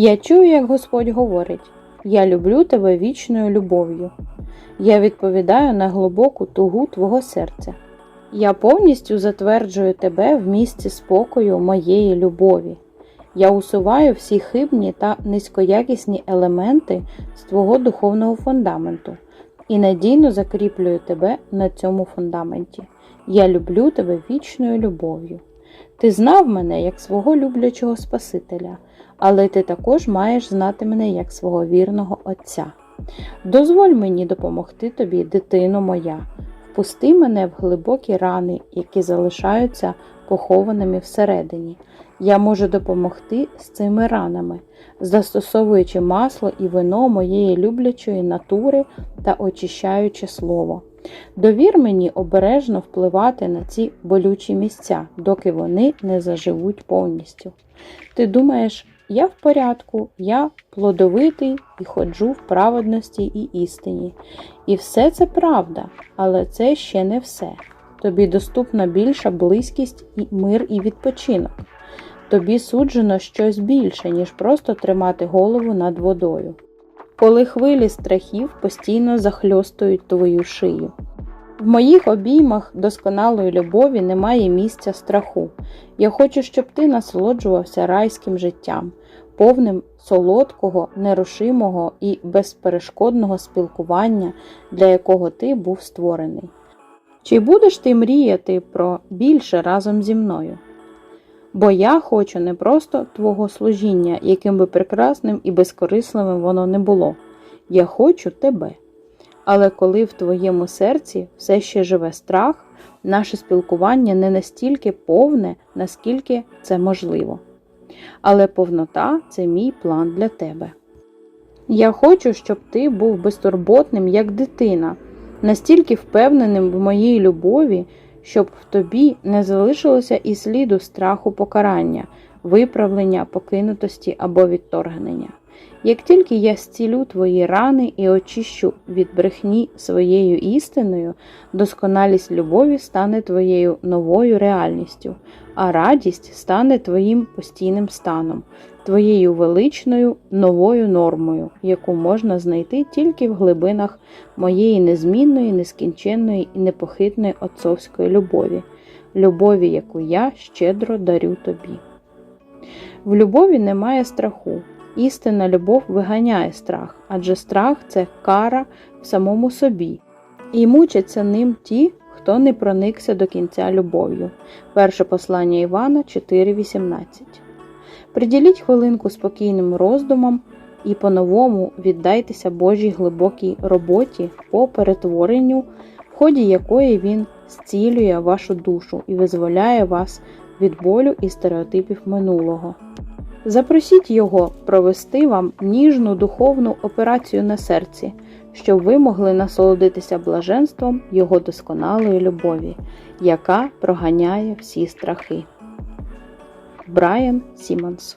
Я чую, як Господь говорить: Я люблю тебе вічною любов'ю. Я відповідаю на глибоку тугу твого серця. Я повністю затверджую тебе в місці спокою моєї любові. Я усуваю всі хибні та низькоякісні елементи з твого духовного фундаменту і надійно закріплюю тебе на цьому фундаменті. Я люблю тебе вічною любов'ю. Ти знав мене як свого люблячого Спасителя, але ти також маєш знати мене як свого вірного Отця. Дозволь мені допомогти тобі, дитино моя, впусти мене в глибокі рани, які залишаються похованими всередині. Я можу допомогти з цими ранами, застосовуючи масло і вино моєї люблячої натури та очищаючи слово. Довір мені обережно впливати на ці болючі місця, доки вони не заживуть повністю. Ти думаєш, я в порядку, я плодовитий і ходжу в праведності і істині. І все це правда, але це ще не все. Тобі доступна більша близькість і мир і відпочинок. Тобі суджено щось більше, ніж просто тримати голову над водою. Коли хвилі страхів постійно захльостують твою шию. В моїх обіймах досконалої любові немає місця страху. Я хочу, щоб ти насолоджувався райським життям, повним солодкого, нерушимого і безперешкодного спілкування, для якого ти був створений. Чи будеш ти мріяти про більше разом зі мною? Бо я хочу не просто твого служіння, яким би прекрасним і безкорисливим воно не було. Я хочу тебе. Але коли в твоєму серці все ще живе страх, наше спілкування не настільки повне, наскільки це можливо. Але повнота це мій план для тебе. Я хочу, щоб ти був безтурботним, як дитина, настільки впевненим в моїй любові, щоб в тобі не залишилося і сліду страху покарання, виправлення, покинутості або відторгнення. Як тільки я зцілю твої рани і очищу від брехні своєю істиною, досконалість любові стане твоєю новою реальністю, а радість стане твоїм постійним станом, твоєю величною новою нормою, яку можна знайти тільки в глибинах моєї незмінної, нескінченної і непохитної отцовської любові, любові, яку я щедро дарю тобі. В любові немає страху. Істинна любов виганяє страх, адже страх це кара в самому собі, і мучаться ним ті, хто не проникся до кінця любов'ю. Перше послання Івана 4,18. Приділіть хвилинку спокійним роздумам і по-новому віддайтеся Божій глибокій роботі по перетворенню, в ході якої Він зцілює вашу душу і визволяє вас від болю і стереотипів минулого. Запросіть його провести вам ніжну духовну операцію на серці, щоб ви могли насолодитися блаженством Його досконалої любові, яка проганяє всі страхи. Брайан Сімонс